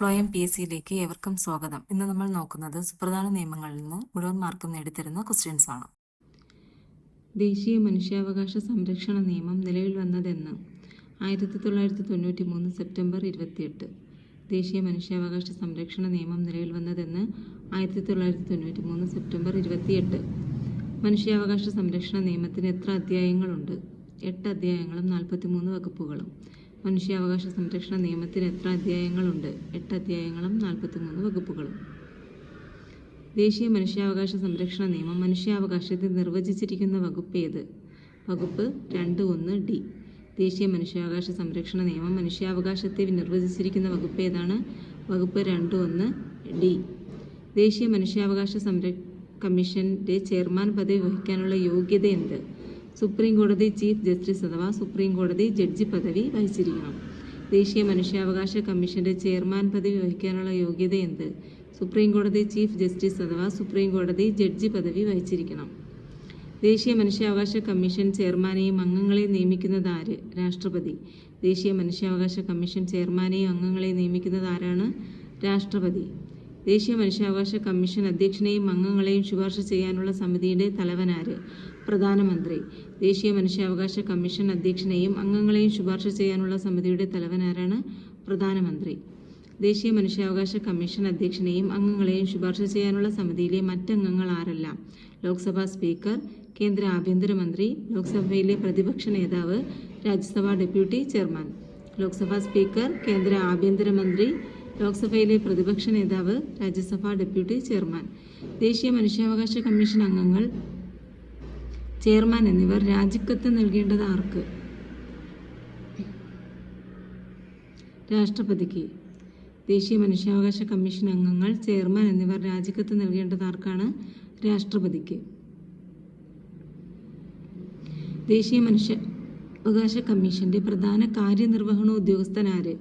പ്ലോയം P S സിയിലേക്ക് ഏവർക്കും സ്വാഗതം. ഇന്ന് നമ്മൾ നോക്കുന്നത് സുപ്രധാന നിയമങ്ങളിൽ നിന്ന് മുഴുവൻ മാർക്കും നേടിത്തരുന്ന ക്വസ്റ്റ്യൻസ് ആണ്. ദേശീയ മനുഷ്യാവകാശ സംരക്ഷണ നിയമം നിലവിൽ വന്നതെന്ന് ആയിരത്തി തൊള്ളായിരത്തി തൊണ്ണൂറ്റി മൂന്ന് സെപ്റ്റംബർ ഇരുപത്തിയെട്ട്. ദേശീയ മനുഷ്യാവകാശ സംരക്ഷണ നിയമം നിലവിൽ വന്നതെന്ന് ആയിരത്തി തൊള്ളായിരത്തി തൊണ്ണൂറ്റി മൂന്ന് സെപ്റ്റംബർ ഇരുപത്തിയെട്ട്. മനുഷ്യാവകാശ സംരക്ഷണ നിയമത്തിന് എത്ര അധ്യായങ്ങളുണ്ട്? എട്ട് അധ്യായങ്ങളും നാൽപ്പത്തി മൂന്ന് വകുപ്പുകളും. മനുഷ്യാവകാശ സംരക്ഷണ നിയമത്തിൽ എത്ര അധ്യായങ്ങളുണ്ട്? എട്ട് അധ്യായങ്ങളും നാൽപ്പത്തിമൂന്ന് വകുപ്പുകളും. ദേശീയ മനുഷ്യാവകാശ സംരക്ഷണ നിയമം മനുഷ്യാവകാശത്തെ നിർവചിച്ചിരിക്കുന്ന വകുപ്പ് ഏത്? വകുപ്പ് രണ്ട് ഒന്ന് ഡി. ദേശീയ മനുഷ്യാവകാശ സംരക്ഷണ നിയമം മനുഷ്യാവകാശത്തെ നിർവചിച്ചിരിക്കുന്ന വകുപ്പ് ഏതാണ്? വകുപ്പ് രണ്ട് ഒന്ന് ഡി. ദേശീയ മനുഷ്യാവകാശ സംര കമ്മീഷന്റെ ചെയർമാൻ പദവി വഹിക്കാനുള്ള യോഗ്യത എന്ത്? സുപ്രീം കോടതി ചീഫ് ജസ്റ്റിസ് അഥവാ സുപ്രീം കോടതി ജഡ്ജി പദവി വഹിച്ചിരിക്കണം. ദേശീയ മനുഷ്യാവകാശ കമ്മീഷന്റെ ചെയർമാൻ പദവി വഹിക്കാനുള്ള യോഗ്യത എന്ത്? സുപ്രീം കോടതി ചീഫ് ജസ്റ്റിസ് അഥവാ സുപ്രീം കോടതി ജഡ്ജി പദവി വഹിച്ചിരിക്കണം. ദേശീയ മനുഷ്യാവകാശ കമ്മീഷൻ ചെയർമാനെയും അംഗങ്ങളെയും നിയമിക്കുന്നത് ആര്? രാഷ്ട്രപതി. ദേശീയ മനുഷ്യാവകാശ കമ്മീഷൻ ചെയർമാനെയും അംഗങ്ങളെയും നിയമിക്കുന്നത് ആരാണ്? രാഷ്ട്രപതി. ദേശീയ മനുഷ്യാവകാശ കമ്മീഷൻ അധ്യക്ഷനെയും അംഗങ്ങളെയും ശുപാർശ ചെയ്യാനുള്ള സമിതിയുടെ തലവനാര് പ്രധാനമന്ത്രി ദേശീയ മനുഷ്യാവകാശ കമ്മീഷൻ അധ്യക്ഷനെയും അംഗങ്ങളെയും ശുപാർശ ചെയ്യാനുള്ള സമിതിയുടെ തലവനാരാണ് പ്രധാനമന്ത്രി. ദേശീയ മനുഷ്യാവകാശ കമ്മീഷൻ അധ്യക്ഷനെയും അംഗങ്ങളെയും ശുപാർശ ചെയ്യാനുള്ള സമിതിയിലെ മറ്റംഗങ്ങൾ ആരെല്ലാം? ലോക്സഭാ സ്പീക്കർ കേന്ദ്ര ആഭ്യന്തരമന്ത്രി ലോക്സഭയിലെ പ്രതിപക്ഷ നേതാവ് Rajya Sabha deputy chairman. Lok Sabha speaker കേന്ദ്ര ആഭ്യന്തരമന്ത്രി ലോക്സഭയിലെ പ്രതിപക്ഷ നേതാവ് രാജ്യസഭാ ഡെപ്യൂട്ടി ചെയർമാൻ. ദേശീയ മനുഷ്യാവകാശ കമ്മീഷൻ അംഗങ്ങൾ ചെയർമാൻ എന്നിവർ രാജിക്കത്ത് നൽകേണ്ടത് ആർക്ക്? രാഷ്ട്രപതിക്ക്. ദേശീയ മനുഷ്യാവകാശ കമ്മീഷൻ അംഗങ്ങൾ ചെയർമാൻ എന്നിവർ രാജിക്കത്ത് നൽകേണ്ടത് ആർക്കാണ്? രാഷ്ട്രപതിക്ക്. ദേശീയ മനുഷ്യാവകാശ കമ്മീഷന്റെ പ്രധാന കാര്യനിർവഹണ ഉദ്യോഗസ്ഥൻ ആര്?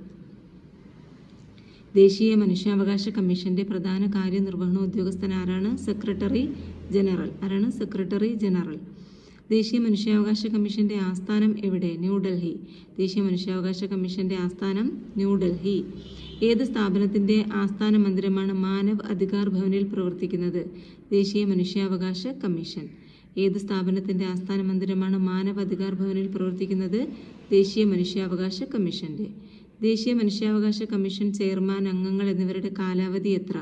ദേശീയ മനുഷ്യാവകാശ കമ്മീഷന്റെ പ്രധാന കാര്യനിർവഹണ ഉദ്യോഗസ്ഥൻ ആരാണ്? Secretary general. ആരാണ്? Secretary general. ദേശീയ മനുഷ്യാവകാശ കമ്മീഷന്റെ ആസ്ഥാനം എവിടെ? ന്യൂഡൽഹി. ദേശീയ മനുഷ്യാവകാശ കമ്മീഷന്റെ ആസ്ഥാനം ന്യൂഡൽഹി. ഏത് സ്ഥാപനത്തിന്റെ ആസ്ഥാന മന്ദിരമാണ് മാനവ് അധികാർ ഭവനിൽ പ്രവർത്തിക്കുന്നത്? ദേശീയ മനുഷ്യാവകാശ കമ്മീഷൻ. ഏത് സ്ഥാപനത്തിന്റെ ആസ്ഥാന മന്ദിരമാണ് മാനവ് അധികാർ ഭവനിൽ പ്രവർത്തിക്കുന്നത്? ദേശീയ മനുഷ്യാവകാശ കമ്മീഷന്റെ. ദേശീയ മനുഷ്യാവകാശ കമ്മീഷൻ ചെയർമാൻ അംഗങ്ങൾ എന്നിവരുടെ കാലാവധി എത്ര?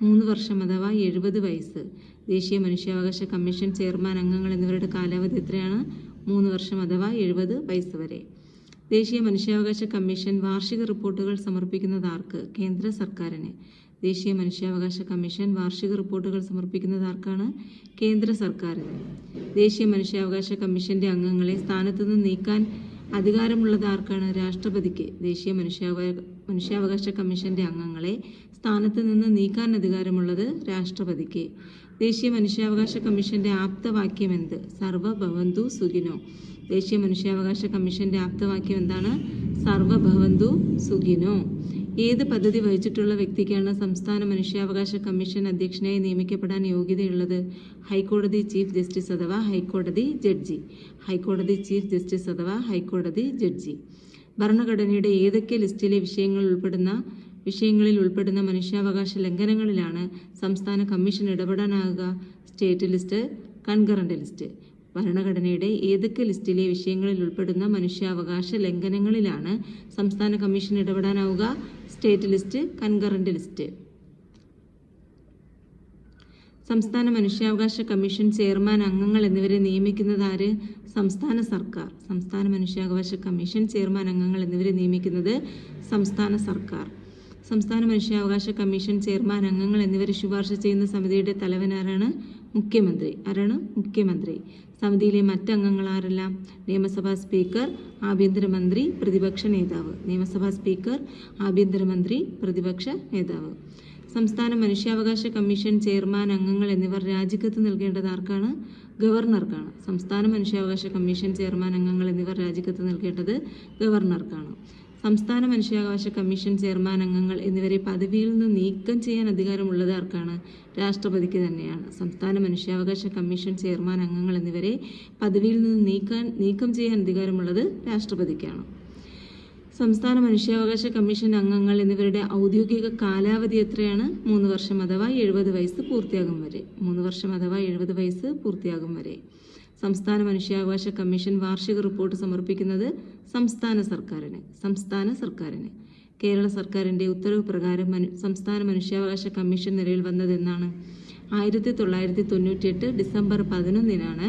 മൂന്ന് വർഷം അഥവാ എഴുപത് വയസ്സ്. ദേശീയ മനുഷ്യാവകാശ കമ്മീഷൻ ചെയർമാൻ അംഗങ്ങൾ എന്നിവരുടെ കാലാവധി എത്രയാണ്? മൂന്ന് വർഷം അഥവാ എഴുപത് വയസ്സ് വരെ. ദേശീയ മനുഷ്യാവകാശ കമ്മീഷൻ വാർഷിക റിപ്പോർട്ടുകൾ സമർപ്പിക്കുന്നത് ആർക്ക്? കേന്ദ്ര സർക്കാരിന്. ദേശീയ മനുഷ്യാവകാശ കമ്മീഷൻ വാർഷിക റിപ്പോർട്ടുകൾ സമർപ്പിക്കുന്നത് ആർക്കാണ്? കേന്ദ്ര സർക്കാരിന്. ദേശീയ മനുഷ്യാവകാശ കമ്മീഷന്റെ അംഗങ്ങളെ സ്ഥാനത്തു നിന്ന് നീക്കാൻ അധികാരമുള്ളത് ആർക്കാണ്? രാഷ്ട്രപതിക്ക്. ദേശീയ മനുഷ്യാവകാശ മനുഷ്യാവകാശ കമ്മീഷന്റെ അംഗങ്ങളെ സ്ഥാനത്ത് നിന്ന് നീക്കാൻ അധികാരമുള്ളത് രാഷ്ട്രപതിക്ക്. ദേശീയ മനുഷ്യാവകാശ കമ്മീഷന്റെ ആപ്തവാക്യം എന്ത്? സർവഭവന്തു സുഖിനോ. ദേശീയ മനുഷ്യാവകാശ കമ്മീഷന്റെ ആപ്തവാക്യം എന്താണ്? സർവഭവന്തു സുഖിനോ. ഏത് പദ്ധതി വഹിച്ചിട്ടുള്ള വ്യക്തിക്കാണ് സംസ്ഥാന മനുഷ്യാവകാശ കമ്മീഷൻ അധ്യക്ഷനായി നിയമിക്കപ്പെടാൻ യോഗ്യതയുള്ളത്? ഹൈക്കോടതി ചീഫ് ജസ്റ്റിസ് അഥവാ ഹൈക്കോടതി ജഡ്ജി. ഹൈക്കോടതി ചീഫ് ജസ്റ്റിസ് അഥവാ ഹൈക്കോടതി ജഡ്ജി. ഭരണഘടനയുടെ ഏതൊക്കെ ലിസ്റ്റിലെ വിഷയങ്ങൾ ഉൾപ്പെടുന്ന വിഷയങ്ങളിൽ ഉൾപ്പെടുന്ന മനുഷ്യാവകാശ ലംഘനങ്ങളിലാണ് സംസ്ഥാന commission ഇടപെടാനാകുക. State list concurrent list. ഭരണഘടനയുടെ ഏതൊക്കെ ലിസ്റ്റിലെ വിഷയങ്ങളിൽ ഉൾപ്പെടുന്ന മനുഷ്യാവകാശ ലംഘനങ്ങളിലാണ് സംസ്ഥാന commission ഇടപെടാനാവുക? State list concurrent list. സംസ്ഥാന മനുഷ്യാവകാശ കമ്മീഷൻ ചെയർമാൻ അംഗങ്ങൾ എന്നിവരെ നിയമിക്കുന്നത് ആര്? സംസ്ഥാന സർക്കാർ. സംസ്ഥാന മനുഷ്യാവകാശ കമ്മീഷൻ ചെയർമാൻ അംഗങ്ങൾ എന്നിവരെ നിയമിക്കുന്നത് സംസ്ഥാന സർക്കാർ. സംസ്ഥാന മനുഷ്യാവകാശ കമ്മീഷൻ ചെയർമാൻ അംഗങ്ങൾ എന്നിവർ ശുപാർശ ചെയ്യുന്ന സമിതിയുടെ തലവൻ ആരാണ് മുഖ്യമന്ത്രി. ആരാണ്? മുഖ്യമന്ത്രി. സമിതിയിലെ മറ്റംഗങ്ങൾ ആരെല്ലാം നിയമസഭാ സ്പീക്കർ ആഭ്യന്തരമന്ത്രി പ്രതിപക്ഷ നേതാവ്. നിയമസഭാ സ്പീക്കർ ആഭ്യന്തരമന്ത്രി പ്രതിപക്ഷ നേതാവ്. സംസ്ഥാന മനുഷ്യാവകാശ കമ്മീഷൻ ചെയർമാൻ അംഗങ്ങൾ എന്നിവർ രാജിക്കത്ത് നൽകേണ്ടത് ആർക്കാണ്? ഗവർണർക്കാണ്. സംസ്ഥാന മനുഷ്യാവകാശ കമ്മീഷൻ ചെയർമാൻ അംഗങ്ങൾ എന്നിവർ രാജിക്കത്ത് നൽകേണ്ടത് ഗവർണർക്കാണ്. സംസ്ഥാന മനുഷ്യാവകാശ കമ്മീഷൻ ചെയർമാൻ അംഗങ്ങൾ എന്നിവരെ പദവിയിൽ നിന്ന് നീക്കം ചെയ്യാൻ അധികാരമുള്ളത് ആർക്കാണ്? രാഷ്ട്രപതിക്ക് തന്നെയാണ്. സംസ്ഥാന മനുഷ്യാവകാശ കമ്മീഷൻ ചെയർമാൻ അംഗങ്ങൾ എന്നിവരെ പദവിയിൽ നിന്ന് നീക്കാൻ നീക്കം ചെയ്യാൻ അധികാരമുള്ളത് രാഷ്ട്രപതിക്കാണ്. സംസ്ഥാന മനുഷ്യാവകാശ കമ്മീഷൻ അംഗങ്ങൾ എന്നിവരുടെ ഔദ്യോഗിക കാലാവധി എത്രയാണ്? മൂന്ന് വർഷം അഥവാ എഴുപത് വയസ്സ് പൂർത്തിയാകും വരെ. മൂന്ന് വർഷം അഥവാ എഴുപത് വയസ്സ് പൂർത്തിയാകും വരെ. സംസ്ഥാന മനുഷ്യാവകാശ കമ്മീഷൻ വാർഷിക റിപ്പോർട്ട് സമർപ്പിക്കുന്നത് സംസ്ഥാന സർക്കാരിന്. സംസ്ഥാന സർക്കാരിന്. കേരള സർക്കാരിന്റെ ഉത്തരവ് പ്രകാരം സംസ്ഥാന മനുഷ്യാവകാശ കമ്മീഷൻ നിലയിൽ വന്നതെന്നാണ്. ആയിരത്തി തൊള്ളായിരത്തി തൊണ്ണൂറ്റിയെട്ട് ഡിസംബർ പതിനൊന്നിനാണ്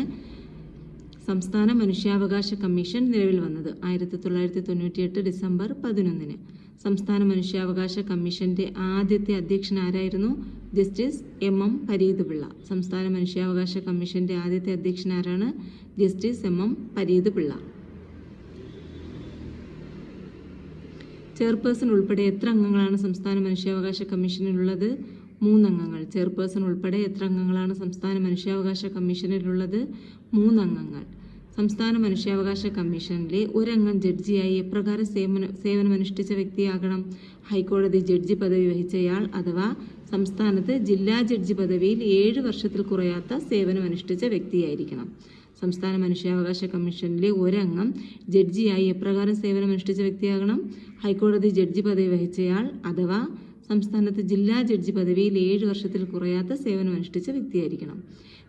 സംസ്ഥാന മനുഷ്യാവകാശ കമ്മീഷൻ നിലവിൽ വന്നത് ആയിരത്തി തൊള്ളായിരത്തി തൊണ്ണൂറ്റിയെട്ട് ഡിസംബർ പതിനൊന്നിന്. സംസ്ഥാന മനുഷ്യാവകാശ കമ്മീഷന്റെ ആദ്യത്തെ അധ്യക്ഷൻ ആരായിരുന്നു? Justice M M Pareeth Pillai സംസ്ഥാന മനുഷ്യാവകാശ കമ്മീഷന്റെ ആദ്യത്തെ അധ്യക്ഷൻ ആരാണ്? Justice M M Pareeth Pillai chairperson ഉൾപ്പെടെ എത്ര അംഗങ്ങളാണ് സംസ്ഥാന മനുഷ്യാവകാശ കമ്മീഷനിലുള്ളത്? മൂന്നംഗങ്ങൾ. ചെയർപേഴ്സൺ ഉൾപ്പെടെ എത്ര അംഗങ്ങളാണ് സംസ്ഥാന മനുഷ്യാവകാശ കമ്മീഷനിലുള്ളത്? മൂന്നംഗങ്ങൾ. സംസ്ഥാന മനുഷ്യാവകാശ കമ്മീഷനിലെ ഒരംഗം ജഡ്ജിയായി എപ്രകാരം സേവന സേവനമനുഷ്ഠിച്ച വ്യക്തിയാകണം? ഹൈക്കോടതി ജഡ്ജി പദവി വഹിച്ചയാൾ അഥവാ സംസ്ഥാനത്ത് ജില്ലാ ജഡ്ജി പദവിയിൽ ഏഴ് വർഷത്തിൽ കുറയാത്ത സേവനമനുഷ്ഠിച്ച വ്യക്തിയായിരിക്കണം. സംസ്ഥാന മനുഷ്യാവകാശ കമ്മീഷനിലെ ഒരംഗം ജഡ്ജിയായി എപ്രകാരം സേവനമനുഷ്ഠിച്ച വ്യക്തിയാകണം? ഹൈക്കോടതി ജഡ്ജി പദവി വഹിച്ചയാൾ അഥവാ സംസ്ഥാനത്ത് ജില്ലാ ജഡ്ജി പദവിയിൽ ഏഴ് വർഷത്തിൽ കുറയാത്ത സേവനമനുഷ്ഠിച്ച വ്യക്തിയായിരിക്കണം.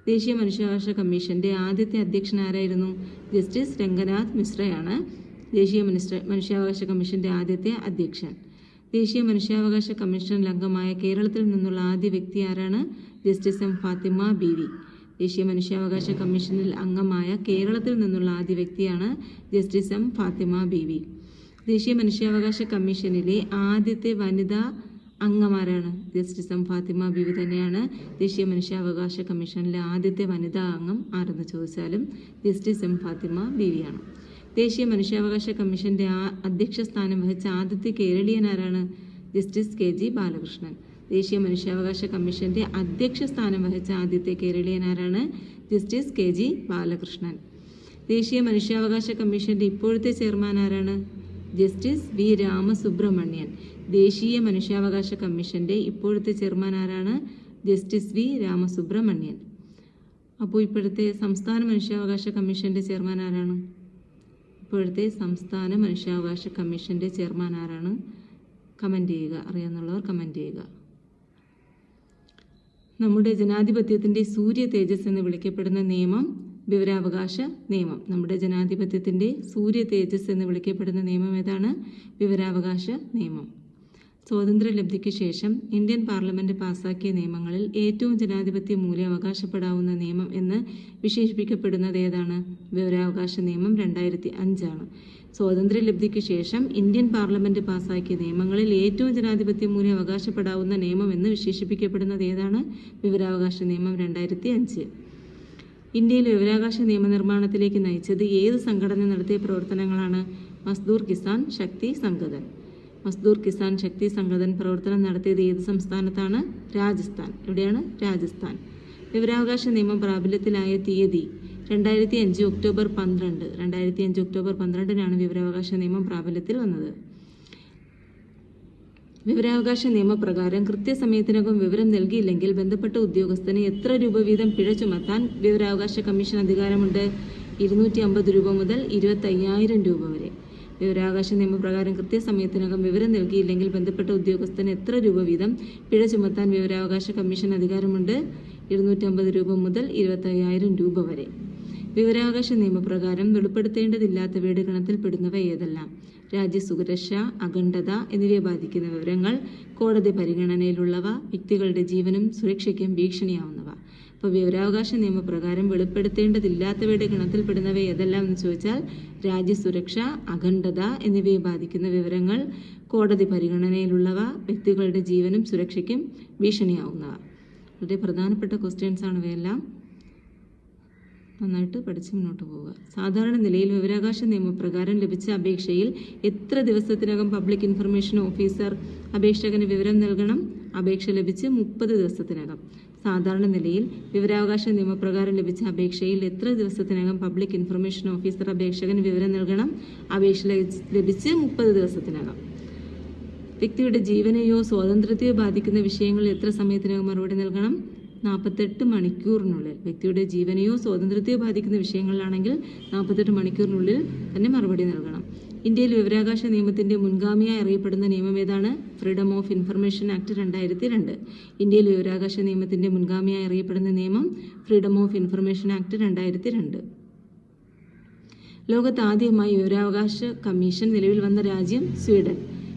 ദേശീയ മനുഷ്യാവകാശ കമ്മീഷന്റെ ആദ്യത്തെ അധ്യക്ഷൻ ആരായിരുന്നു? ജസ്റ്റിസ് രംഗനാഥ് മിശ്രയാണ്. ദേശീയ മനുഷ്യ മനുഷ്യാവകാശ കമ്മീഷന്റെ ആദ്യത്തെ അധ്യക്ഷൻ. ദേശീയ മനുഷ്യാവകാശ കമ്മീഷനിൽ അംഗമായ കേരളത്തിൽ നിന്നുള്ള ആദ്യ വ്യക്തി ആരാണ്? Justice M Fathima B V ദേശീയ മനുഷ്യാവകാശ കമ്മീഷനിൽ അംഗമായ കേരളത്തിൽ നിന്നുള്ള ആദ്യ വ്യക്തിയാണ് justice M Fathima B V ദേശീയ മനുഷ്യാവകാശ കമ്മീഷനിലെ ആദ്യത്തെ വനിതാ അംഗമാരാണ്. ജസ്റ്റിസ് എം ഫാത്തിമ ബിവി തന്നെയാണ്. ദേശീയ മനുഷ്യാവകാശ കമ്മീഷനിലെ ആദ്യത്തെ വനിതാ അംഗം ആരെന്ന് ചോദിച്ചാലും ജസ്റ്റിസ് എം ഫാത്തിമ ബിവിയാണ്. ദേശീയ മനുഷ്യാവകാശ കമ്മീഷന്റെ അധ്യക്ഷ സ്ഥാനം വഹിച്ച ആദ്യത്തെ കേരളീയൻ ആരാണ് ജസ്റ്റിസ് കെ ജി ബാലകൃഷ്ണൻ. ദേശീയ മനുഷ്യാവകാശ കമ്മീഷന്റെ അധ്യക്ഷ സ്ഥാനം വഹിച്ച ആദ്യത്തെ കേരളീയൻ ആരാണ് ജസ്റ്റിസ് കെ ജി ബാലകൃഷ്ണൻ. ദേശീയ മനുഷ്യാവകാശ കമ്മീഷന്റെ ഇപ്പോഴത്തെ ചെയർമാൻ ആരാണ് ജസ്റ്റിസ് വി രാമസുബ്രഹ്മണ്യൻ. ദേശീയ മനുഷ്യാവകാശ കമ്മീഷന്റെ ഇപ്പോഴത്തെ ചെയർമാൻ ആരാണ്? Justice V. രാമസുബ്രഹ്മണ്യൻ. അപ്പോൾ ഇപ്പോഴത്തെ സംസ്ഥാന മനുഷ്യാവകാശ കമ്മീഷന്റെ ചെയർമാൻ ആരാണ്? ഇപ്പോഴത്തെ സംസ്ഥാന മനുഷ്യാവകാശ കമ്മീഷന്റെ ചെയർമാൻ ആരാണ്? കമന്റ് ചെയ്യുക. അറിയാമെന്നുള്ളവർ കമന്റ് ചെയ്യുക. നമ്മുടെ ജനാധിപത്യത്തിന്റെ സൂര്യ തേജസ് എന്ന് വിളിക്കപ്പെടുന്ന നിയമം വിവരാവകാശ നിയമം. നമ്മുടെ ജനാധിപത്യത്തിന്റെ സൂര്യ തേജസ് എന്ന് വിളിക്കപ്പെടുന്ന നിയമം ഏതാണ്? വിവരാവകാശ നിയമം. സ്വാതന്ത്ര്യലബ്ധിക്ക് ശേഷം ഇന്ത്യൻ പാർലമെന്റ് പാസാക്കിയ നിയമങ്ങളിൽ ഏറ്റവും ജനാധിപത്യ മൂല്യം അവകാശപ്പെടാവുന്ന നിയമം എന്ന് വിശേഷിപ്പിക്കപ്പെടുന്നത് ഏതാണ്? വിവരാവകാശ നിയമം രണ്ടായിരത്തി അഞ്ചാണ്. സ്വാതന്ത്ര്യലബ്ധിക്ക് ശേഷം ഇന്ത്യൻ പാർലമെന്റ് പാസാക്കിയ നിയമങ്ങളിൽ ഏറ്റവും ജനാധിപത്യ മൂല്യം അവകാശപ്പെടാവുന്ന നിയമം എന്ന് വിശേഷിപ്പിക്കപ്പെടുന്നത് ഏതാണ്? വിവരാവകാശ നിയമം രണ്ടായിരത്തി അഞ്ച്. ഇന്ത്യയിൽ വിവരാവകാശ നിയമനിർമ്മാണത്തിലേക്ക് നയിച്ചത് ഏത് സംഘടന നടത്തിയ പ്രവർത്തനങ്ങളാണ്? മസ്ദൂർ കിസാൻ ശക്തി സംഗതൻ. മസ്ദൂർ കിസാൻ ശക്തി സംഘടൻ പ്രവർത്തനം നടത്തിയത് ഏത് സംസ്ഥാനത്താണ്? രാജസ്ഥാൻ. എവിടെയാണ്? രാജസ്ഥാൻ. വിവരാവകാശ നിയമം പ്രാബല്യത്തിലായ തീയതി രണ്ടായിരത്തി അഞ്ച് ഒക്ടോബർ പന്ത്രണ്ട്. രണ്ടായിരത്തി അഞ്ച് ഒക്ടോബർ പന്ത്രണ്ടിനാണ് വിവരാവകാശ നിയമം പ്രാബല്യത്തിൽ വന്നത്. വിവരാവകാശ നിയമപ്രകാരം കൃത്യസമയത്തിനകം വിവരം നൽകിയില്ലെങ്കിൽ ബന്ധപ്പെട്ട ഉദ്യോഗസ്ഥന് എത്ര രൂപ വീതം പിഴ ചുമത്താൻ വിവരാവകാശ കമ്മീഷൻ അധികാരമുണ്ട്? ഇരുന്നൂറ്റി അമ്പത് രൂപ മുതൽ ഇരുപത്തി അയ്യായിരം രൂപ വരെ. വിവരാവകാശ നിയമപ്രകാരം കൃത്യസമയത്തിനകം വിവരം നൽകിയില്ലെങ്കിൽ ബന്ധപ്പെട്ട ഉദ്യോഗസ്ഥന് എത്ര രൂപ വീതം പിഴ ചുമത്താൻ വിവരാവകാശ കമ്മീഷൻ അധികാരമുണ്ട്? ഇരുന്നൂറ്റമ്പത് രൂപ മുതൽ ഇരുപത്തയ്യായിരം രൂപ വരെ. വിവരാവകാശ നിയമപ്രകാരം വെളിപ്പെടുത്തേണ്ടതില്ലാത്തവയുടെ ഗണത്തിൽപ്പെടുന്നവ ഏതെല്ലാം? രാജ്യസുരക്ഷ അഖണ്ഡത എന്നിവയെ ബാധിക്കുന്ന വിവരങ്ങൾ കോടതി പരിഗണനയിലുള്ളവ വ്യക്തികളുടെ ജീവനും സുരക്ഷയ്ക്കും ഭീഷണിയാവുന്നവ. അപ്പോൾ വിവരാവകാശ നിയമപ്രകാരം വെളിപ്പെടുത്തേണ്ടതില്ലാത്തവയുടെ ഗണത്തിൽപ്പെടുന്നവ ഏതെല്ലാം എന്ന് ചോദിച്ചാൽ രാജ്യസുരക്ഷ അഖണ്ഡത എന്നിവയെ ബാധിക്കുന്ന വിവരങ്ങൾ കോടതി പരിഗണനയിലുള്ളവ വ്യക്തികളുടെ ജീവനും സുരക്ഷയ്ക്കും ഭീഷണിയാവുന്നവ. വളരെ പ്രധാനപ്പെട്ട ക്വസ്റ്റ്യൻസ് ആണ് ഇവയെല്ലാം. നന്നായിട്ട് പഠിച്ച് മുന്നോട്ട് പോവുക. സാധാരണ നിലയിൽ വിവരാവകാശ നിയമപ്രകാരം ലഭിച്ച അപേക്ഷയിൽ എത്ര ദിവസത്തിനകം പബ്ലിക് ഇൻഫർമേഷൻ ഓഫീസർ അപേക്ഷകന് വിവരം നൽകണം? അപേക്ഷ ലഭിച്ച് മുപ്പത് ദിവസത്തിനകം. സാധാരണ നിലയിൽ വിവരാവകാശ നിയമപ്രകാരം ലഭിച്ച അപേക്ഷയിൽ എത്ര ദിവസത്തിനകം പബ്ലിക് ഇൻഫർമേഷൻ ഓഫീസർ അപേക്ഷകന് വിവരം നൽകണം? അപേക്ഷ ലഭിച്ച്- മുപ്പത് ദിവസത്തിനകം. വ്യക്തിയുടെ ജീവനെയോ സ്വാതന്ത്ര്യത്തെയോ ബാധിക്കുന്ന വിഷയങ്ങളിൽ എത്ര സമയത്തിനകം മറുപടി നൽകണം? നാൽപ്പത്തെട്ട് മണിക്കൂറിനുള്ളിൽ. വ്യക്തിയുടെ ജീവനെയോ സ്വാതന്ത്ര്യത്തെയോ ബാധിക്കുന്ന വിഷയങ്ങളിലാണെങ്കിൽ നാൽപ്പത്തെട്ട് മണിക്കൂറിനുള്ളിൽ തന്നെ മറുപടി നൽകണം. ഇന്ത്യയിൽ വിവരാകാശ നിയമത്തിന്റെ മുൻഗാമിയായി അറിയപ്പെടുന്ന നിയമം ഏതാണ്? ഫ്രീഡം ഓഫ് ഇൻഫർമേഷൻ ആക്ട് രണ്ടായിരത്തി രണ്ട് ഇന്ത്യയിൽ വിവരാവകാശ നിയമത്തിന്റെ മുൻഗാമിയായി അറിയപ്പെടുന്ന നിയമം ഫ്രീഡം ഓഫ് ഇൻഫർമേഷൻ ആക്ട് രണ്ടായിരത്തി രണ്ട് ലോകത്ത് ആദ്യമായി വിവരാവകാശ കമ്മീഷൻ നിലവിൽ വന്ന രാജ്യം സ്വീഡൻ.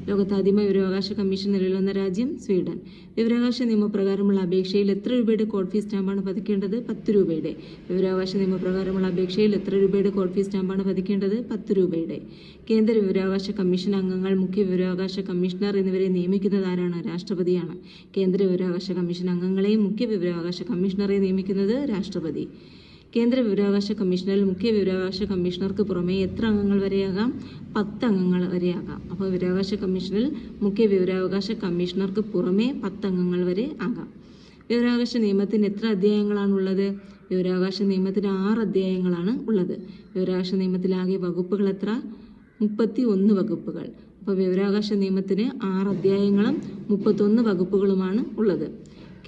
ലോകത്ത് ആദ്യമായി വിവരാവകാശ കമ്മീഷൻ നിലവിൽ വന്ന രാജ്യം സ്വീഡൻ. വിവരാവകാശ നിയമപ്രകാരമുള്ള അപേക്ഷയിൽ എത്ര രൂപയുടെ കോഡ് ഫീസ് സ്റ്റാമ്പാണ് പതിക്കേണ്ടത്? പത്ത് രൂപയുടെ. വിവരാവകാശ നിയമപ്രകാരമുള്ള അപേക്ഷയിൽ എത്ര രൂപയുടെ കോഡ് ഫീസ് സ്റ്റാമ്പാണ് പതിക്കേണ്ടത്? പത്ത് രൂപയുടെ. കേന്ദ്ര വിവരാവകാശ കമ്മീഷൻ അംഗങ്ങൾ മുഖ്യ വിവരാവകാശ കമ്മീഷണർ എന്നിവരെ നിയമിക്കുന്നത് ആരാണ്? രാഷ്ട്രപതിയാണ്. കേന്ദ്ര വിവരാവകാശ കമ്മീഷൻ അംഗങ്ങളെയും മുഖ്യ വിവരാവകാശ കമ്മീഷണറെ നിയമിക്കുന്നത് രാഷ്ട്രപതി. കേന്ദ്ര വിവരാവകാശ കമ്മീഷനിൽ മുഖ്യ വിവരാവകാശ കമ്മീഷണർക്ക് പുറമെ എത്ര അംഗങ്ങൾ വരെയാകാം? പത്ത് അംഗങ്ങൾ വരെയാകാം. അപ്പോൾ വിവരാവകാശ കമ്മീഷനിൽ മുഖ്യ വിവരാവകാശ കമ്മീഷണർക്ക് പുറമെ പത്ത് അംഗങ്ങൾ വരെ ആകാം. വിവരാവകാശ നിയമത്തിന് എത്ര അധ്യായങ്ങളാണ് ഉള്ളത്? വിവരാവകാശ നിയമത്തിന് ആറ് അധ്യായങ്ങളാണ് ഉള്ളത്. വിവരാവകാശ നിയമത്തിലാകെ വകുപ്പുകൾ എത്ര? മുപ്പത്തി ഒന്ന് വകുപ്പുകൾ. അപ്പോൾ വിവരാവകാശ നിയമത്തിന് ആറ് അധ്യായങ്ങളും മുപ്പത്തൊന്ന് വകുപ്പുകളുമാണ് ഉള്ളത്.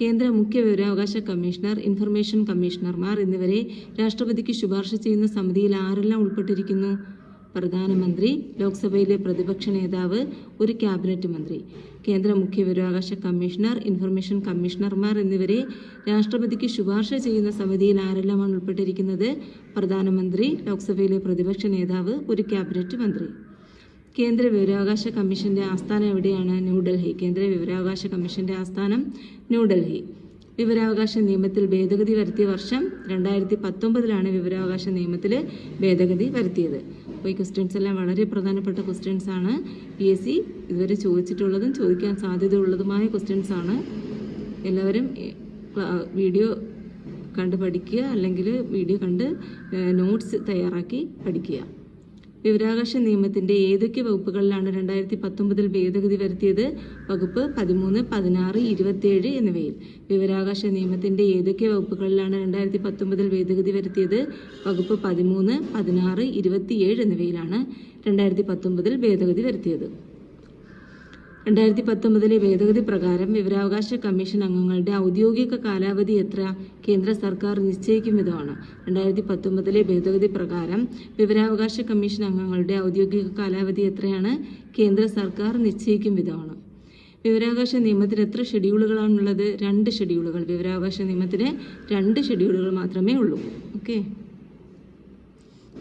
കേന്ദ്ര മുഖ്യ വിവരാവകാശ കമ്മീഷണർ ഇൻഫർമേഷൻ കമ്മീഷണർമാർ എന്നിവരെ രാഷ്ട്രപതിക്ക് ശുപാർശ ചെയ്യുന്ന സമിതിയിൽ ആരെല്ലാം ഉൾപ്പെട്ടിരിക്കുന്നു? പ്രധാനമന്ത്രി ലോക്സഭയിലെ പ്രതിപക്ഷ നേതാവ് ഒരു ക്യാബിനറ്റ് മന്ത്രി. കേന്ദ്ര മുഖ്യ വിവരാവകാശ കമ്മീഷണർ ഇൻഫർമേഷൻ കമ്മീഷണർമാർ എന്നിവരെ രാഷ്ട്രപതിക്ക് ശുപാർശ ചെയ്യുന്ന സമിതിയിൽ ആരെല്ലാമാണ് ഉൾപ്പെട്ടിരിക്കുന്നത്? പ്രധാനമന്ത്രി ലോക്സഭയിലെ പ്രതിപക്ഷ നേതാവ് ഒരു ക്യാബിനറ്റ് മന്ത്രി. കേന്ദ്ര വിവരാവകാശ കമ്മീഷന്റെ ആസ്ഥാനം എവിടെയാണ്? ന്യൂഡൽഹി കേന്ദ്ര വിവരാവകാശ കമ്മീഷന്റെ ആസ്ഥാനം ന്യൂഡൽഹി വിവരാവകാശ നിയമത്തിൽ ഭേദഗതി വരുത്തിയ വർഷം രണ്ടായിരത്തി പത്തൊമ്പതിലാണ് വിവരാവകാശ നിയമത്തിൽ ഭേദഗതി വരുത്തിയത്. അപ്പോൾ ഈ ക്വസ്റ്റ്യൻസ് എല്ലാം വളരെ പ്രധാനപ്പെട്ട ക്വസ്റ്റ്യൻസ് ആണ്. പി എസ് സി ഇതുവരെ ചോദിച്ചിട്ടുള്ളതും ചോദിക്കാൻ സാധ്യതയുള്ളതുമായ ക്വസ്റ്റ്യൻസ് ആണ്. എല്ലാവരും വീഡിയോ കണ്ട് പഠിക്കുക അല്ലെങ്കിൽ വീഡിയോ കണ്ട് നോട്ട്സ് തയ്യാറാക്കി പഠിക്കുക. വിവരാവകാശ നിയമത്തിന്റെ ഏതൊക്കെ വകുപ്പുകളിലാണ് രണ്ടായിരത്തി പത്തൊമ്പതിൽ ഭേദഗതി വരുത്തിയത്? വകുപ്പ് പതിമൂന്ന് പതിനാറ് ഇരുപത്തിയേഴ് എന്നിവയിൽ. വിവരാവകാശ നിയമത്തിന്റെ ഏതൊക്കെ വകുപ്പുകളിലാണ് രണ്ടായിരത്തി പത്തൊമ്പതിൽ ഭേദഗതി വരുത്തിയത്? വകുപ്പ് പതിമൂന്ന് പതിനാറ് ഇരുപത്തിയേഴ് എന്നിവയിലാണ് രണ്ടായിരത്തി പത്തൊമ്പതിൽ ഭേദഗതി വരുത്തിയത്. രണ്ടായിരത്തി പത്തൊമ്പതിലെ ഭേദഗതി പ്രകാരം വിവരാവകാശ കമ്മീഷൻ അംഗങ്ങളുടെ ഔദ്യോഗിക കാലാവധി എത്ര? കേന്ദ്ര സർക്കാർ നിശ്ചയിക്കും വിധമാണ് രണ്ടായിരത്തി പത്തൊമ്പതിലെ ഭേദഗതി പ്രകാരം വിവരാവകാശ കമ്മീഷൻ അംഗങ്ങളുടെ ഔദ്യോഗിക കാലാവധി എത്രയാണ്? കേന്ദ്ര സർക്കാർ നിശ്ചയിക്കും വിധമാണ് വിവരാവകാശ നിയമത്തിന് എത്ര ഷെഡ്യൂളുകളാണുള്ളത്? രണ്ട് ഷെഡ്യൂളുകൾ. വിവരാവകാശ നിയമത്തിന് രണ്ട് ഷെഡ്യൂളുകൾ മാത്രമേ ഉള്ളൂ. ഓക്കെ?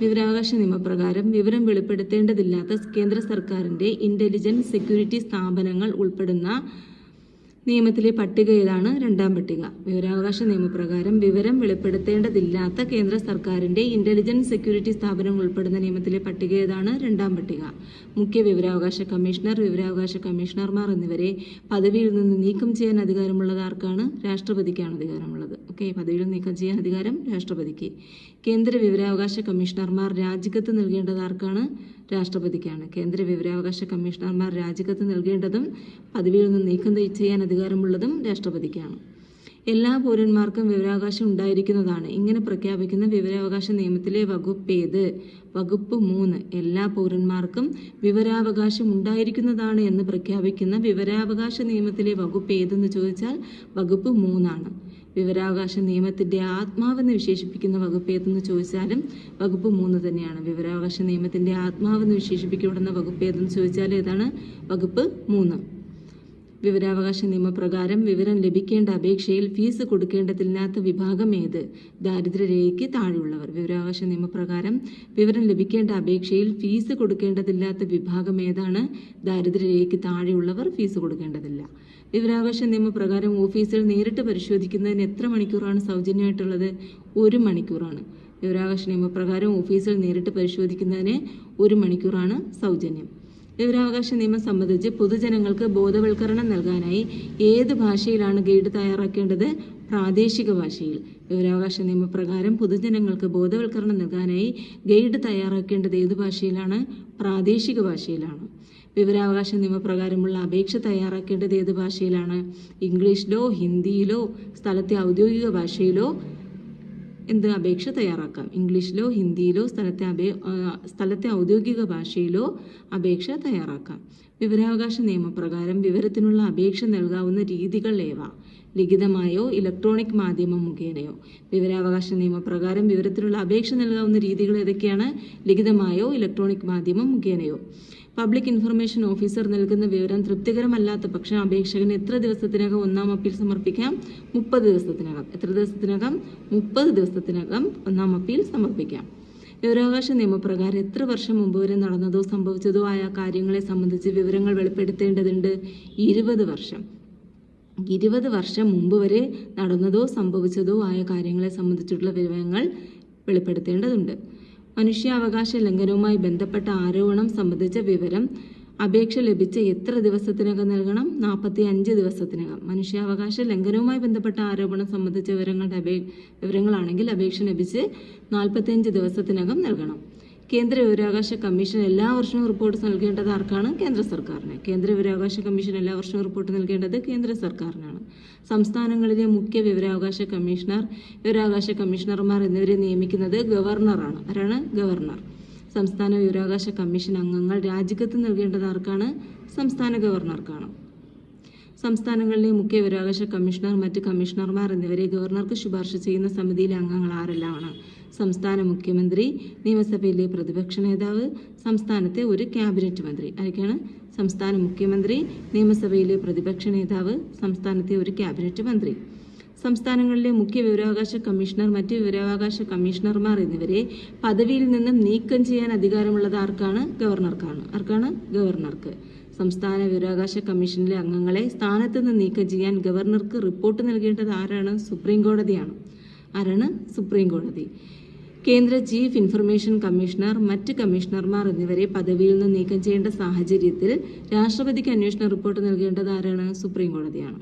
വിവരാവകാശ നിയമപ്രകാരം വിവരം വെളിപ്പെടുത്തേണ്ടതില്ലാത്ത കേന്ദ്ര സർക്കാരിന്റെ ഇന്റലിജൻസ് സെക്യൂരിറ്റി സ്ഥാപനങ്ങൾ ഉൾപ്പെടുന്ന നിയമത്തിലെ പട്ടിക ഏതാണ്? രണ്ടാം പട്ടിക. വിവരാവകാശ നിയമപ്രകാരം വിവരം വെളിപ്പെടുത്തേണ്ടതില്ലാത്ത കേന്ദ്ര സർക്കാരിന്റെ ഇന്റലിജൻസ് സെക്യൂരിറ്റി സ്ഥാപനങ്ങൾ ഉൾപ്പെടുന്ന നിയമത്തിലെ പട്ടിക ഏതാണ്? രണ്ടാം പട്ടിക. മുഖ്യ വിവരാവകാശ കമ്മീഷണർ വിവരാവകാശ കമ്മീഷണർമാർ എന്നിവരെ പദവിയിൽ നിന്ന് നീക്കം ചെയ്യാൻ അധികാരമുള്ളത് ആർക്കാണ്? രാഷ്ട്രപതിക്കാണ് അധികാരമുള്ളത്. ഓക്കെ പദവിയിൽ നീക്കം ചെയ്യാൻ അധികാരം രാഷ്ട്രപതിക്ക്. കേന്ദ്ര വിവരാവകാശ കമ്മീഷണർമാർ രാജിക്കത്ത് നൽകേണ്ടത് ആർക്കാണ്? രാഷ്ട്രപതിക്കാണ്. കേന്ദ്ര വിവരാവകാശ കമ്മീഷണർമാർ രാജിക്കത്ത് നൽകേണ്ടതും പദവിയിൽ നിന്ന് നീക്കം ചെയ്യാൻ അധികാരമുള്ളതും രാഷ്ട്രപതിക്കാണ്. എല്ലാ പൗരന്മാർക്കും വിവരാവകാശം ഉണ്ടായിരിക്കുന്നതാണ്. ഇങ്ങനെ പ്രഖ്യാപിക്കുന്ന വിവരാവകാശ നിയമത്തിലെ വകുപ്പ് ഏത്? വകുപ്പ് മൂന്ന്. എല്ലാ പൗരന്മാർക്കും വിവരാവകാശം ഉണ്ടായിരിക്കുന്നതാണ് എന്ന് പ്രഖ്യാപിക്കുന്ന വിവരാവകാശ നിയമത്തിലെ വകുപ്പ് ഏതെന്ന് ചോദിച്ചാൽ വകുപ്പ് മൂന്നാണ്. വിവരാവകാശ നിയമത്തിന്റെ ആത്മാവെന്ന് വിശേഷിപ്പിക്കുന്ന വകുപ്പ് ഏതെന്ന് ചോദിച്ചാലും വകുപ്പ് മൂന്ന് തന്നെയാണ്. വിവരാവകാശ നിയമത്തിന്റെ ആത്മാവെന്ന് വിശേഷിപ്പിക്കപ്പെടുന്ന വകുപ്പ് ഏതെന്ന് ചോദിച്ചാൽ ഏതാണ്? വകുപ്പ് മൂന്ന്. വിവരാവകാശ നിയമപ്രകാരം വിവരം ലഭിക്കേണ്ട അപേക്ഷയിൽ ഫീസ് കൊടുക്കേണ്ടതില്ലാത്ത വിഭാഗം ഏത്? ദാരിദ്ര്യരേഖയ്ക്ക് താഴെയുള്ളവർ. വിവരാവകാശ നിയമപ്രകാരം വിവരം ലഭിക്കേണ്ട അപേക്ഷയിൽ ഫീസ് കൊടുക്കേണ്ടതില്ലാത്ത വിഭാഗം ഏതാണ്? ദാരിദ്ര്യരേഖയ്ക്ക് താഴെയുള്ളവർ ഫീസ് കൊടുക്കേണ്ടതില്ല. വിവരാവകാശ നിയമപ്രകാരം ഓഫീസിൽ നേരിട്ട് പരിശോധിക്കുന്നതിന് എത്ര മണിക്കൂറാണ് സൗജന്യമായിട്ടുള്ളത്? ഒരു മണിക്കൂറാണ്. വിവരാവകാശ നിയമപ്രകാരം ഓഫീസിൽ നേരിട്ട് പരിശോധിക്കുന്നതിന് ഒരു മണിക്കൂറാണ് സൗജന്യം. വിവരാവകാശ നിയമം സംബന്ധിച്ച് പൊതുജനങ്ങൾക്ക് ബോധവൽക്കരണം നൽകാനായി ഏത് ഭാഷയിലാണ് ഗൈഡ് തയ്യാറാക്കേണ്ടത്? പ്രാദേശിക ഭാഷയിൽ. വിവരാവകാശ നിയമപ്രകാരം പൊതുജനങ്ങൾക്ക് ബോധവൽക്കരണം നൽകാനായി ഗൈഡ് തയ്യാറാക്കേണ്ടത് ഏത് ഭാഷയിലാണ്? പ്രാദേശിക ഭാഷയിലാണ്. വിവരാവകാശ നിയമപ്രകാരമുള്ള അപേക്ഷ തയ്യാറാക്കേണ്ടത് ഏത് ഭാഷയിലാണ്? ഇംഗ്ലീഷിലോ ഹിന്ദിയിലോ സ്ഥലത്തെ ഔദ്യോഗിക ഭാഷയിലോ എന്ത് അപേക്ഷ തയ്യാറാക്കാം? ഇംഗ്ലീഷിലോ ഹിന്ദിയിലോ സ്ഥലത്തെ അപേ സ്ഥലത്തെ ഔദ്യോഗിക ഭാഷയിലോ അപേക്ഷ തയ്യാറാക്കാം. വിവരാവകാശ നിയമപ്രകാരം വിവരത്തിനുള്ള അപേക്ഷ നൽകാവുന്ന രീതികൾ ഏവ? ലിഖിതമായോ ഇലക്ട്രോണിക് മാധ്യമം മുഖേനയോ? വിവരാവകാശ നിയമപ്രകാരം വിവരത്തിനുള്ള അപേക്ഷ നൽകാവുന്ന രീതികൾ ഏതൊക്കെയാണ്? ലിഖിതമായോ ഇലക്ട്രോണിക് മാധ്യമം മുഖേനയോ? പബ്ലിക് ഇൻഫർമേഷൻ ഓഫീസർ നൽകുന്ന വിവരം തൃപ്തികരമല്ലാത്ത പക്ഷം അപേക്ഷകൻ എത്ര ദിവസത്തിനകം ഒന്നാം അപ്പീൽ സമർപ്പിക്കാം? മുപ്പത് ദിവസത്തിനകം. എത്ര ദിവസത്തിനകം? മുപ്പത് ദിവസത്തിനകം ഒന്നാം അപ്പീൽ സമർപ്പിക്കാം. വിവരാവകാശ നിയമപ്രകാരം എത്ര വർഷം മുമ്പ് വരെ നടന്നതോ സംഭവിച്ചതോ ആയ കാര്യങ്ങളെ സംബന്ധിച്ച് വിവരങ്ങൾ വെളിപ്പെടുത്തേണ്ടതുണ്ട്? ഇരുപത് വർഷം. ഇരുപത് വർഷം മുമ്പ് വരെ നടന്നതോ സംഭവിച്ചതോ ആയ കാര്യങ്ങളെ സംബന്ധിച്ചിട്ടുള്ള വിവരങ്ങൾ വെളിപ്പെടുത്തേണ്ടതുണ്ട്. മനുഷ്യാവകാശ ലംഘനവുമായി ബന്ധപ്പെട്ട ആരോപണം സംബന്ധിച്ച വിവരം അപേക്ഷ ലഭിച്ച എത്ര ദിവസത്തിനകം നൽകണം? നാൽപ്പത്തി അഞ്ച് ദിവസത്തിനകം. മനുഷ്യാവകാശ ലംഘനവുമായി ബന്ധപ്പെട്ട ആരോപണം സംബന്ധിച്ച വിവരങ്ങളുടെ അപേ വിവരങ്ങളാണെങ്കിൽ അപേക്ഷ ലഭിച്ച് നാൽപ്പത്തിയഞ്ച് ദിവസത്തിനകം നൽകണം. കേന്ദ്ര വിവരാവകാശ കമ്മീഷൻ എല്ലാ വർഷവും റിപ്പോർട്ട് നൽകേണ്ടത് ആർക്കാണ്? കേന്ദ്ര സർക്കാരിന്. കേന്ദ്ര വിവരാവകാശ കമ്മീഷൻ എല്ലാ വർഷവും റിപ്പോർട്ട് നൽകേണ്ടത് കേന്ദ്ര സർക്കാരിനാണ്. സംസ്ഥാനങ്ങളിലെ മുഖ്യ വിവരാവകാശ കമ്മീഷണർ വിവരാവകാശ കമ്മീഷണർമാർ എന്നിവരെ നിയമിക്കുന്നത് ഗവർണറാണ്. ആരാണ്? ഗവർണർ. സംസ്ഥാന വിവരാവകാശ കമ്മീഷൻ അംഗങ്ങൾ രാജിക്കത്ത് നൽകേണ്ടത് ആർക്കാണ്? സംസ്ഥാന ഗവർണർക്കാണ്. സംസ്ഥാനങ്ങളിലെ മുഖ്യ വിവരാവകാശ കമ്മീഷണർ മറ്റ് കമ്മീഷണർമാർ എന്നിവരെ ഗവർണർക്ക് ശുപാർശ ചെയ്യുന്ന സമിതിയിലെ അംഗങ്ങൾ ആരെല്ലാമാണ്? സംസ്ഥാന മുഖ്യമന്ത്രി നിയമസഭയിലെ പ്രതിപക്ഷ നേതാവ് സംസ്ഥാനത്തെ ഒരു ക്യാബിനറ്റ് മന്ത്രി. ആരൊക്കെയാണ്? സംസ്ഥാന മുഖ്യമന്ത്രി നിയമസഭയിലെ പ്രതിപക്ഷ നേതാവ് സംസ്ഥാനത്തെ ഒരു ക്യാബിനറ്റ് മന്ത്രി. സംസ്ഥാനങ്ങളിലെ മുഖ്യ വിവരാവകാശ കമ്മീഷണർ മറ്റ് വിവരാവകാശ കമ്മീഷണർമാർ എന്നിവരെ പദവിയിൽ നിന്നും നീക്കം ചെയ്യാൻ അധികാരമുള്ളത് ആർക്കാണ്? ഗവർണർക്കാണ്. ആർക്കാണ്? ഗവർണർക്ക്. സംസ്ഥാന വിവരാവകാശ കമ്മീഷനിലെ അംഗങ്ങളെ സ്ഥാനത്ത് നിന്ന് നീക്കം ചെയ്യാൻ ഗവർണർക്ക് റിപ്പോർട്ട് നൽകേണ്ടത് ആരാണ്? സുപ്രീം കോടതിയാണ്. ആരാണ് സുപ്രീം കോടതി കേന്ദ്ര ചീഫ് ഇൻഫർമേഷൻ കമ്മീഷണർ മറ്റ് കമ്മീഷണർമാർ എന്നിവരെ പദവിയിൽ നിന്ന് നീക്കം ചെയ്യേണ്ട സാഹചര്യത്തിൽ രാഷ്ട്രപതിക്ക് അന്വേഷണ റിപ്പോർട്ട് നൽകേണ്ടത് ആരാണ്? സുപ്രീം കോടതിയാണ്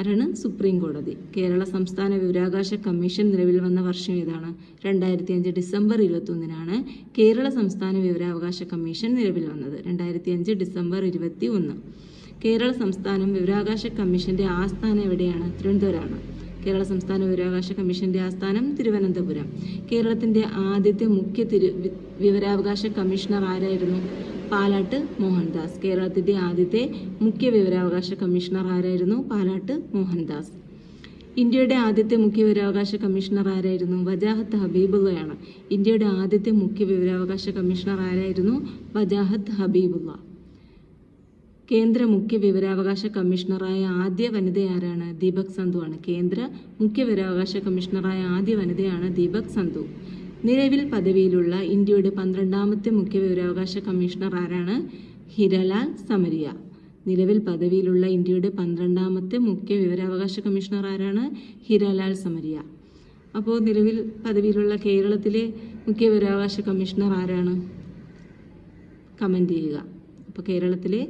ആരാണ് സുപ്രീം കോടതി കേരള സംസ്ഥാന വിവരാവകാശ കമ്മീഷൻ നിലവിൽ വന്ന വർഷം ഏതാണ്? രണ്ടായിരത്തി അഞ്ച് ഡിസംബർ ഇരുപത്തി ഒന്നിനാണ് കേരള സംസ്ഥാന വിവരാവകാശ കമ്മീഷൻ നിലവിൽ വന്നത്. രണ്ടായിരത്തി അഞ്ച് ഡിസംബർ ഇരുപത്തി ഒന്ന് കേരള സംസ്ഥാനം വിവരാവകാശ കമ്മീഷന്റെ ആസ്ഥാനം എവിടെയാണ്? തിരുവനന്തപുരമാണ്. കേരള സംസ്ഥാന വിവരാവകാശ കമ്മീഷന്റെ ആസ്ഥാനം തിരുവനന്തപുരം. കേരളത്തിന്റെ ആദ്യത്തെ മുഖ്യ തിരു വിവരാവകാശ കമ്മീഷണർ ആരായിരുന്നു? പാലാട്ട് മോഹൻദാസ്. കേരളത്തിന്റെ ആദ്യത്തെ മുഖ്യ വിവരാവകാശ കമ്മീഷണർ ആരായിരുന്നു? പാലാട്ട് മോഹൻദാസ്. ഇന്ത്യയുടെ ആദ്യത്തെ മുഖ്യ വിവരാവകാശ കമ്മീഷണർ ആരായിരുന്നു? വജാഹത്ത് ഹബീബുള്ളയാണ്. ഇന്ത്യയുടെ ആദ്യത്തെ മുഖ്യ വിവരാവകാശ കമ്മീഷണർ ആരായിരുന്നു? വജാഹത്ത് ഹബീബുള്ള. കേന്ദ്ര മുഖ്യ വിവരാവകാശ കമ്മീഷണറായ ആദ്യ വനിത ആരാണ് ദീപക് സന്ധു ആണ്. കേന്ദ്ര മുഖ്യ വിവരാവകാശ കമ്മീഷണറായ ആദ്യ വനിതയാണ് ദീപക് സന്ധു. നിലവിൽ പദവിയിലുള്ള ഇന്ത്യയുടെ പന്ത്രണ്ടാമത്തെ മുഖ്യ വിവരാവകാശ കമ്മീഷണർ ആരാണ്? ഹിരലാൽ സമരിയ. നിലവിൽ പദവിയിലുള്ള ഇന്ത്യയുടെ പന്ത്രണ്ടാമത്തെ മുഖ്യ വിവരാവകാശ കമ്മീഷണർ ആരാണ്? ഹിരലാൽ സമരിയ. അപ്പോൾ നിലവിൽ പദവിയിലുള്ള കേരളത്തിലെ മുഖ്യ വിവരാവകാശ കമ്മീഷണർ ആരാണ്? കമന്റ് ചെയ്യുക. അപ്പോൾ കേരളത്തിലെ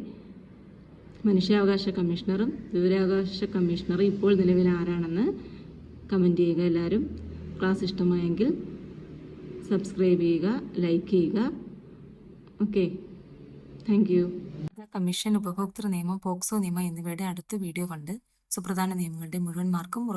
മനുഷ്യാവകാശ കമ്മീഷണറും വിവരാവകാശ കമ്മീഷണറും ഇപ്പോൾ നിലവിൽ ആരാണെന്ന് കമന്റ് ചെയ്യുക എല്ലാവരും. ക്ലാസ് ഇഷ്ടമായെങ്കിൽ സബ്സ്ക്രൈബ് ചെയ്യുക ലൈക്ക് ചെയ്യുക. ഓക്കെ. Thank you. കമ്മീഷൻ ഉപഭോക്തൃ നിയമം പോക്സോ നിയമം എന്നിവയുടെ അടുത്ത വീഡിയോ കണ്ട് സുപ്രധാന നിയമങ്ങളുടെ മുഴുവൻ മാർക്കും